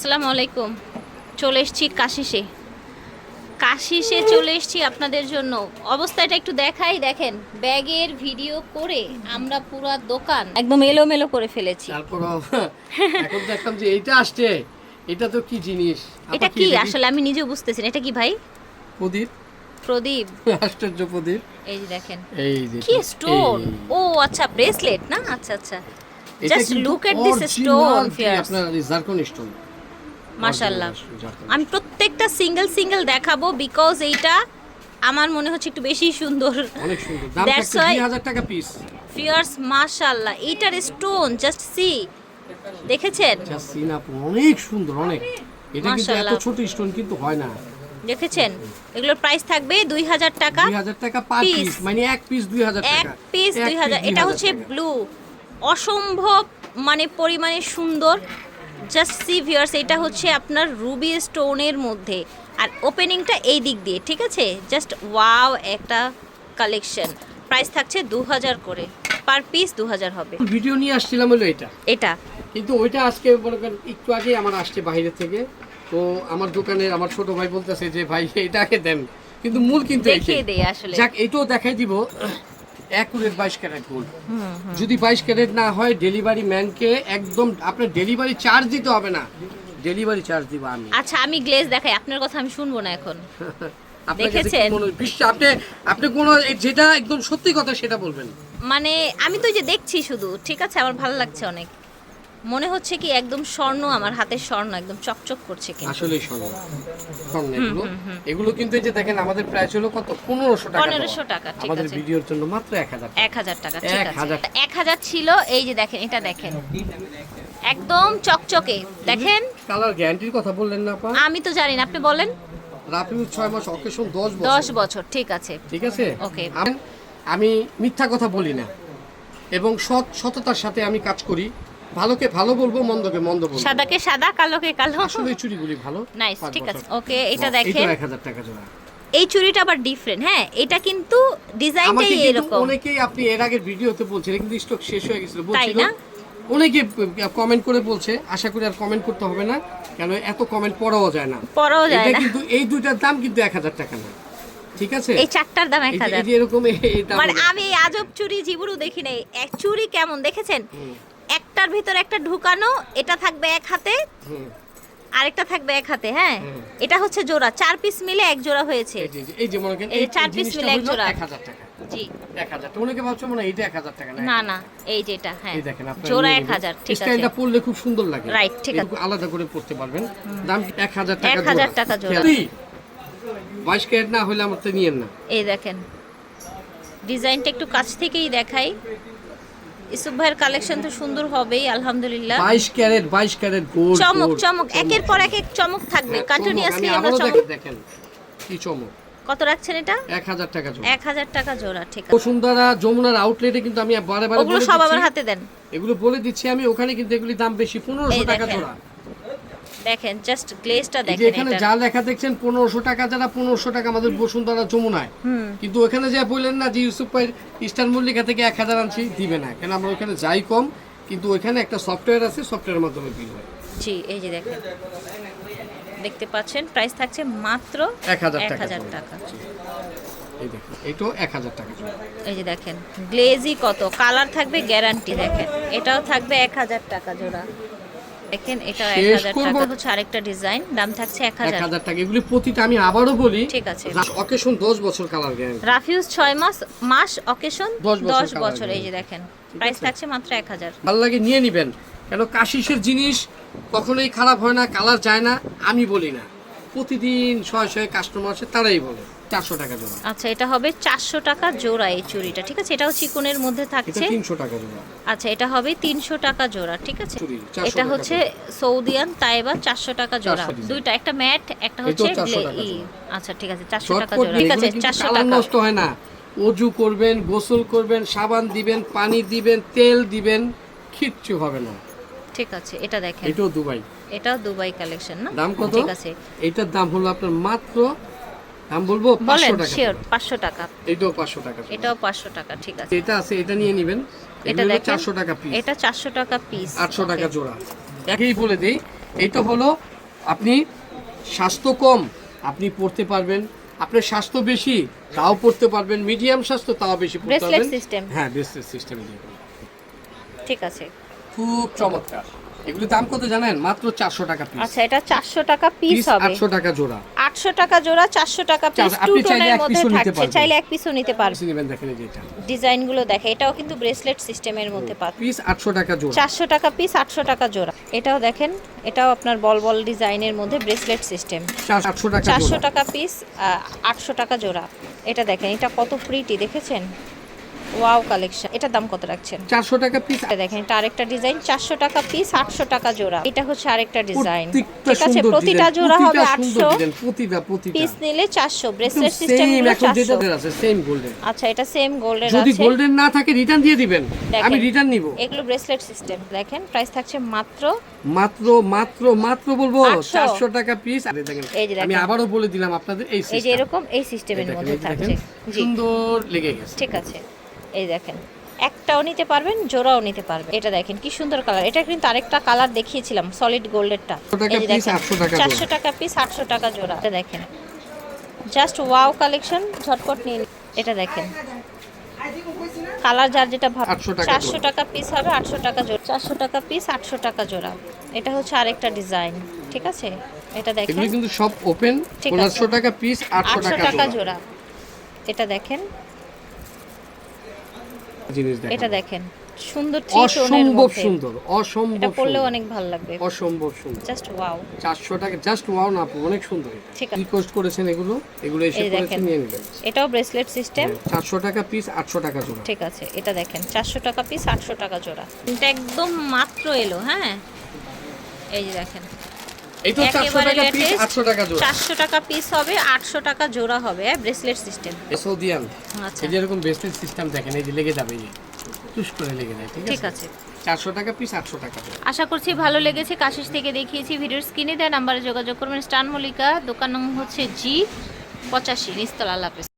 আসসালামু আলাইকুম। চলে এসেছি কাশিসে। কাশিসে চলে এসেছি আপনাদের জন্য। অবস্থাটা একটু দেখাই দেখেন ব্যাগের ভিডিও করে আমরা পুরো দোকান একদম এলোমেলো করে ফেলেছি। তারপর এখন দেখলাম যে এইটা আসছে। এটা তো কি জিনিস? এটা কি আসলে আমি নিজেও বুঝতেছি না। এটা কি ভাই? প্রদীপ। প্রদীপ। আশ্চর্য প্রদীপ। এই যে দেখেন। এই যে কি স্টোন ও আচ্ছা ব্রেসলেট না? আচ্ছা আচ্ছা। Just look at this stone আপনার জারকন স্টোন মাশাআল্লাহ। আমি প্রত্যেকটা সিঙ্গেল সিঙ্গেল দেখাবো বিকজ এইটা আমার মনে হচ্ছে একটু বেশি সুন্দর। অনেক সুন্দর। দাম 2000 টাকা পিস ফিয়ার্স মাশাআল্লাহ। এইটার স্টোন জাস্ট সি দেখেছেন? অনেক সুন্দর অনেক। এটা কিন্তু এত ছোট স্টোন কিন্তু হয় না। দেখেছেন? এগুলোর প্রাইস থাকবে দুই হাজার টাকা 2000 টাকা পার পিস মানে এক পিস 2000 টাকা এক পিস এক দুই হাজার piece এটা হচ্ছে ব্লু অসম্ভব মানে পরিমাণে সুন্দর। জাস্ট সি ভিউয়ার্স এটা হচ্ছে আপনার রুবি স্টোনের মধ্যে। আর ওপেনিংটা এই দিক দিয়ে ঠিক আছে? জাস্ট ওয়াও একটা কালেকশন প্রাইস থাকছে দু হাজার করে। পার পিস দু হাজার হবে ভিডিও নিয়ে আসছিলাম হলো এটা। এটা। কিন্তু ওইটা আজকে একটু আগে আমার আসছে বাইরে থেকে। তো আমার দোকানের আমার ছোট ভাই বলতেছে যে ভাই এটাকে দেন। কিন্তু মূল কিন্তু দেখিয়ে। দেই আসলে। যাক এটাও দেখাই দিব। অ্যাকুরেট বাইশ ক্যারেট গোল্ড যদি বাইশ ক্যারেট না হয় ডেলিভারি ম্যানকে একদম আপনার ডেলিভারি চার্জ দিতে হবে না। ডেলিভারি চার্জ দিব আমি। আচ্ছা আমি গ্লেজ দেখাই আপনার কথা আমি শুনব না এখন। দেখেছেন? আপনি আপনি কোনো যেটা একদম সত্যি কথা সেটা বলবেন। মানে আমি তো এই যে দেখছি শুধু ঠিক আছে? আমার ভালো লাগছে অনেক। মনে হচ্ছে কি একদম স্বর্ণ আমার হাতের স্বর্ণ একদম চকচক করছে কিন্তু। আসলে স্বর্ণ। স্বর্ণ এগুলো? এগুলো কিন্তু এই যে দেখেন আমাদের প্রাইস হলো কত? পনেরোশো টাকা পনেরোশো দেওয়া। টাকা ঠিক আছে। আমাদের ভিডিওর জন্য মাত্র এক হাজার এক টাকা ঠিক আছে। হাজার। এক হাজার ছিল এই যে দেখেন এটা দেখেন। একদম চকচকে। দেখেন। কালার গ্যারান্টির কথা বললেন না আপা? আমি তো জানি না আপনি বলেন। রাফিউ ছয় মাস অকেশন দশ বছর। দশ বছর ঠিক আছে। ঠিক আছে? ওকে। আমি মিথ্যা কথা বলি না। এবং সৎ সততার সাথে আমি কাজ করি। ভালোকে ভালো বলব মন্দকে মন্দ বলব। সাদাকে সাদা কালোকে কালো। আসলে এই চুড়িগুলি ভালো নাইস ঠিক আছে ওকে এটা দেখেন। এক হাজার টাকা জোড়া। এই চুড়িটা আবার ডিফারেন্ট হ্যাঁ এটা কিন্তু ডিজাইনটাই এরকম। অনেকেই আপনি এর আগের ভিডিওতে বলছেন কিন্তু স্টক শেষ হয়ে গেছিল বলছিল? অনেকে কমেন্ট করে বলছে আশা করি আর কমেন্ট করতে হবে না কেন এত কমেন্ট পড়াও যায় না। পড়াও যায় এটা না। কিন্তু এই দুইটার দাম কিন্তু এক হাজার টাকা না ঠিক আছে? এই চারটার দাম এক এই এরকম এই- দাম মানে আমি এই আজব চুরি জীবনও দেখি নাই এক চুরি কেমন দেখেছেন? একটার ভিতর একটা ঢুকানো এটা থাকবে এক হাতে আরেকটা থাকবে এক হাতে হ্যাঁ। এটা হচ্ছে জোড়া চার পিস মিলে এক জোড়া হয়েছে। এই যে- যে- যে মনে করেন এই চার জিনিসটা মিলে এক জোড়া। এক হাজার টাকা। জি। এক হাজার টাকা। অনেকে ভাবছে মনে হয় এটা টাকা না না না এই যেটা হ্যাঁ। এই দেখেন জোড়া। হাজার ঠিক আছে। স্টাইলটা পরলে খুব সুন্দর লাগে। Right, ঠিক আছে। আলাদা করে পড়তে পারবেন। দাম এক হাজার টাকা এক হাজার টাকা জোড়া। বাইশ ক্যারেট না হলে আমার তো নিয়েন না। এই দেখেন। ডিজাইনটা একটু কাছ থেকেই দেখাই। ইসুফ ভাইয়ের কালেকশন তো সুন্দর হবেই আলহামদুলিল্লাহ। বাইশ ক্যারেট বাইশ ক্যারেট গোল্ড চমক চমক একের পর এক এক চমক থাকবে। কন্টিনিউয়াসলি আমরা চমক দেখেন কি চমক। কত রাখছেন এটা? এক হাজার টাকা জোড়া। এক হাজার টাকা জোড়া ঠিক আছে। বসুন্ধরা যমুনার আউটলেটে কিন্তু আমি বারে বারে ওগুলো সব আমার হাতে দেন। এগুলো বলে দিচ্ছি আমি ওখানে কিন্তু এগুলি দাম বেশি পনেরোশো এই টাকা জোড়া। দেখেন জাস্ট গ্লেজটা দেখেন এখানে যা লেখা দেখছেন পনেরোশো টাকা যারা পনেরোশো টাকা আমাদের বসুন্ধরা যমুনায়। কিন্তু ওখানে যা বললেন না যে ইউসুফ ভাইয়ের ইস্টার্ন মল্লিকা থেকে এক হাজার আনছি দিবে না। কেন আমরা ওখানে যাই কম কিন্তু ওইখানে একটা সফটওয়্যার আছে সফটওয়্যারের মাধ্যমে বিল হয়। জি এই যে দেখেন। দেখতে পাচ্ছেন প্রাইস থাকছে মাত্র এক হাজার টাকা এই দেখুন এটাও এক হাজার টাকা জোড়া। এই যে দেখেন গ্লেজি কত? কালার থাকবে গ্যারান্টি দেখেন। এটাও থাকবে এক হাজার টাকা জোড়া। দেখেন শেষ হাজার করব। টাকা। হচ্ছে আরেকটা ডিজাইন দাম থাকছে এক এক হাজার হাজার টাকা। এগুলি প্রতিটা আমি আবারও বলি ঠিক আছে। অকেশন দশ বছর কালার গ্যারান্টি রাফিউজ ছয় মাস মাস অকেশন দশ বছর এই যে দেখেন। প্রাইস থাকছে মাত্র এক হাজার। ভালো লাগে নিয়ে নিবেন। কেন কাশিসের জিনিস কখনোই খারাপ হয় না কালার যায় না আমি বলি না। প্রতিদিন শয়ে শয়ে কাস্টমার আসে তারাই বলে। চারশো টাকা জোড়া। আচ্ছা এটা হবে চারশো টাকা জোড়া এই চুড়িটা ঠিক আছে? এটাও চিকনের মধ্যে থাকছে। তিনশো টাকা জোড়া। আচ্ছা এটা হবে তিনশো টাকা জোড়া ঠিক আছে? এটা হচ্ছে সৌদিয়ান তাইবা চারশো টাকা জোড়া। দুইটা একটা ম্যাট একটা হচ্ছে 400 গ্লে- টাকা ই। জোড়া। আচ্ছা ঠিক আছে চারশো টাকা জোড়া। ঠিক আছে চারশো টাকা। নষ্ট হয় না। অজু করবেন গোসল করবেন সাবান দিবেন পানি দিবেন তেল দিবেন কিচ্ছু হবে না। ঠিক আছে এটা দেখেন। এটাও দুবাই। এটাও দুবাই কালেকশন না? দাম কত? ঠিক আছে। এটার দাম হলো আপনার মাত্র দাম বলব? বলেন পাঁচশো টাকা শিওর পাঁচশো টাকা। এটাও পাঁচশো টাকা এটাও পাঁচশো টাকা ঠিক আছে। এটা আছে এটা নিয়ে নেবেন। এটা এটা দেখেন চারশো টাকা পিস এটা চারশো টাকা পিস আটশো টাকা জোড়া। একই বলে দিই এটা হলো আপনি স্বাস্থ্য কম আপনি পড়তে পারবেন। আপনার স্বাস্থ্য বেশি তাও পড়তে পারবেন। মিডিয়াম স্বাস্থ্য তাও বেশি পড়তে পারবেন। system। হ্যাঁ ব্রেসলেট সিস্টেম দিয়ে ঠিক আছে। খুব চমৎকার। এগুলো দাম কত জানেন? মাত্র চারশো টাকা পিস আচ্ছা এটা চারশো টাকা পিস হবে। আটশো টাকা জোড়া। আটশো টাকা জোড়া চারশো টাকা পিস টু চাইলে টোনের এক মধ্যে নিতে থাকছে। পারবেন। চাইলে এক পিসও নিতে পারবে নেবেন দেখেন এই যে এটা ডিজাইনগুলো দেখে এটাও কিন্তু ব্রেসলেট সিস্টেমের মধ্যে পাচ্ছে। পিস আটশো টাকা জোড়া। চারশো টাকা পিস আটশো টাকা জোড়া। এটাও দেখেন এটাও আপনার বল বল ডিজাইনের মধ্যে ব্রেসলেট সিস্টেম চারশো টাকা পিস আটশো টাকা জোড়া। এটা দেখেন এটা কত প্রিটি দেখেছেন? Wow collection. এটার দাম কত রাখছেন? চারশো টাকা পিস দেখেন এটা আরেকটা ডিজাইন চারশো টাকা পিস আটশো টাকা জোড়া। এটা হচ্ছে আরেকটা ডিজাইন ঠিক আছে প্রতিটা জোড়া হবে আটশো। পিস নিলে চারশো ব্রেসলেট সিস্টেম গোল্ডেন আচ্ছা এটা সেম গোল্ডের যদি গোল্ডেন না থাকে রিটার্ন দিয়ে দিবেন। আমি রিটার্ন নিব। এগুলো ব্রেসলেট সিস্টেম দেখেন প্রাইস থাকছে মাত্র মাত্র মাত্র মাত্র বলব 800 চারশো টাকা পিস আমি বলে দিলাম আপনাদের এই এই যে এরকম এই সিস্টেমের মধ্যে থাকছে। সুন্দর লেগে গেছে। ঠিক আছে। এই দেখেন একটাও নিতে পারবেন জোড়াও নিতে পারবেন। এটা দেখেন কি সুন্দর কালার এটা কিন্তু আরেকটা কালার দেখিয়েছিলাম সলিড গোল্ডেরটা 800 800। চারশো টাকা পিস আটশো টাকা জোড়া। এটা দেখেন জাস্ট ওয়াও কালেকশন ঝটপট নিন। এটা দেখেন কালার যার যেটা ভাব 800 টাকা চারশো। টাকা পিস হবে আটশো টাকা জোড়া। চারশো টাকা পিস আটশো টাকা জোড়া। এটা হচ্ছে আরেকটা ডিজাইন ঠিক আছে? এটা দেখেন এগুলো কিন্তু সব ওপেন ঠিক আছে। পনেরোশো টাকা পিস আটশো আটশো টাকা টাকা জোড়া। জোড়া। এটা দেখেন জিনিস দেখেন। এটা দেখেন। সুন্দর অসম্ভব সুন্দর অসম্ভব পরলেও সুন্দর। অনেক ভালো লাগবে। অসম্ভব সুন্দর। জাস্ট ওয়াও চারশো টাকা জাস্ট ওয়াও না আপু, অনেক সুন্দর এটা। ঠিক আছে। করেছেন এগুলো? এগুলো এসে করেছেন নিয়ে নেবেন। এটাও ব্রেসলেট সিস্টেম চারশো টাকা পিস আটশো টাকা জোড়া। ঠিক আছে এটা দেখেন। চারশো টাকা পিস আটশো টাকা জোড়া। এটা একদম মাত্র এলো হ্যাঁ? এই যে দেখেন। এই তো টাকা পিস latest, আটশো টাকা জোড়া। চারশো টাকা পিস হবে আটশো টাকা জোড়া হবে হ্যাঁ ব্রেসলেট সিস্টেম সৌদিয়ান আচ্ছা। এই যে এরকম ব্রেসলেট সিস্টেম দেখেন এই যে লেগে যাবে এই টুস করে লেগে যায় ঠিক ঠিক আছে। আছে চারশো টাকা পিস আটশো টাকা আশা করছি ভালো লেগেছে কাশিস থেকে দেখিয়েছি ভিডিওর স্ক্রিনে দেয় নাম্বারে যোগাযোগ করবেন। স্টান মল্লিকা দোকান হচ্ছে জি পঁচাশি নিস্তলা লাপেস